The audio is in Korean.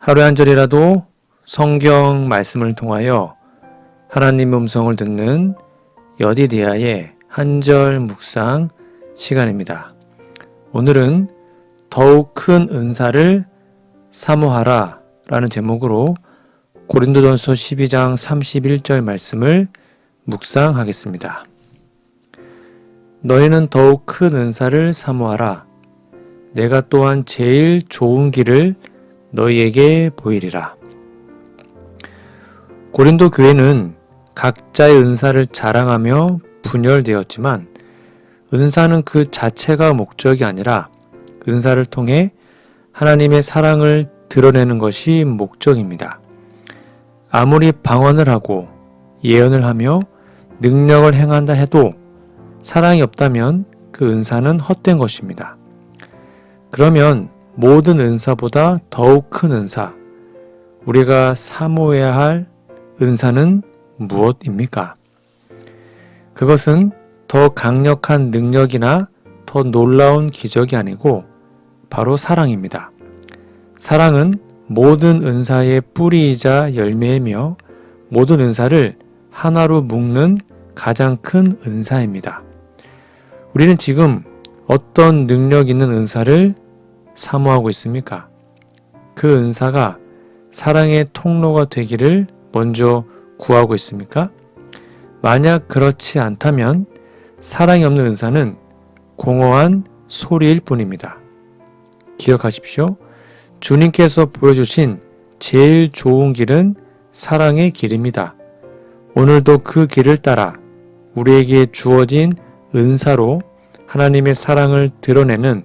하루에 한 절이라도 성경 말씀을 통하여 하나님 음성을 듣는 여디디아의 한 절 묵상 시간입니다. 오늘은 더욱 큰 은사를 사모하라 라는 제목으로 고린도전서 12장 31절 말씀을 묵상하겠습니다. 너희는 더욱 큰 은사를 사모하라. 내가 또한 제일 좋은 길을 너희에게 보이리라. 고린도 교회는 각자의 은사를 자랑하며 분열되었지만 은사는 그 자체가 목적이 아니라 은사를 통해 하나님의 사랑을 드러내는 것이 목적입니다. 아무리 방언을 하고 예언을 하며 능력을 행한다 해도 사랑이 없다면 그 은사는 헛된 것입니다. 그러면 모든 은사보다 더욱 큰 은사, 우리가 사모해야 할 은사는 무엇입니까? 그것은 더 강력한 능력이나 더 놀라운 기적이 아니고 바로 사랑입니다. 사랑은 모든 은사의 뿌리이자 열매이며 모든 은사를 하나로 묶는 가장 큰 은사입니다. 우리는 지금 어떤 능력 있는 은사를 사모하고 있습니까? 그 은사가 사랑의 통로가 되기를 먼저 구하고 있습니까? 만약 그렇지 않다면 사랑이 없는 은사는 공허한 소리일 뿐입니다. 기억하십시오. 주님께서 보여주신 제일 좋은 길은 사랑의 길입니다. 오늘도 그 길을 따라 우리에게 주어진 은사로 하나님의 사랑을 드러내는